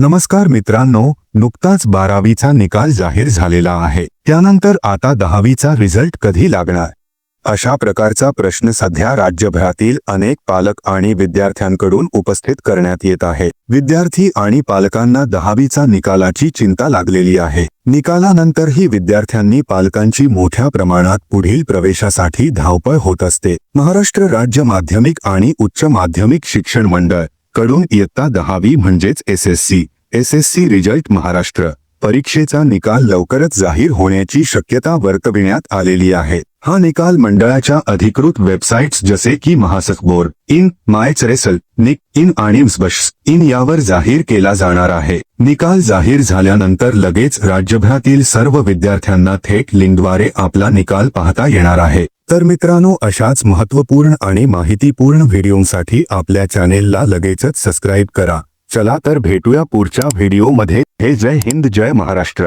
नमस्कार मित्रांनो नुकताच बारावीचा निकाल जाहीर झालेला आहे. त्यानंतर आता दहावीचा रिझल्ट कधी लागणार? अशा प्रकारचा प्रश्न सध्या राज्यभरातील अनेक पालक आणि विद्यार्थ्यांकडून उपस्थित करण्यात येत आहे. विद्यार्थी आणि पालकांना दहावीचा निकालाची चिंता लागलेली आहे. निकालानंतरही विद्यार्थ्यांनी पालकांची मोठ्या प्रमाणात पुढील प्रवेशासाठी धावपळ होत असते. महाराष्ट्र राज्य माध्यमिक आणि उच्च माध्यमिक शिक्षण मंडळ कडून इयत्ता दहावी म्हणजेच S S C. S S C result Maharashtra. परीक्षेचा निकाल लवकरच जाहीर होण्याची शक्यता वर्तविण्यात आलेली आहे. हा निकाल मंडळाच्या अधिकृत वेबसाईट्स जसे की महासखबोर इन मायच रेसल निक इन आणि इन यावर जाहीर केला जाणार आहे. निकाल जाहीर झाल्यानंतर लगेच राज्यभरातील सर्व विद्यार्थ्यांना थेट लिंकद्वारे आपला निकाल पाहता येणार आहे. तर मित्रांनो अशाच महत्त्वपूर्ण आणि माहितीपूर्ण व्हिडिओसाठी आपल्या चॅनेलला लगेचच सबस्क्राईब करा. चला तर भेटूया पुढच्या व्हिडिओमध्ये. हे जय हिंद जय महाराष्ट्र.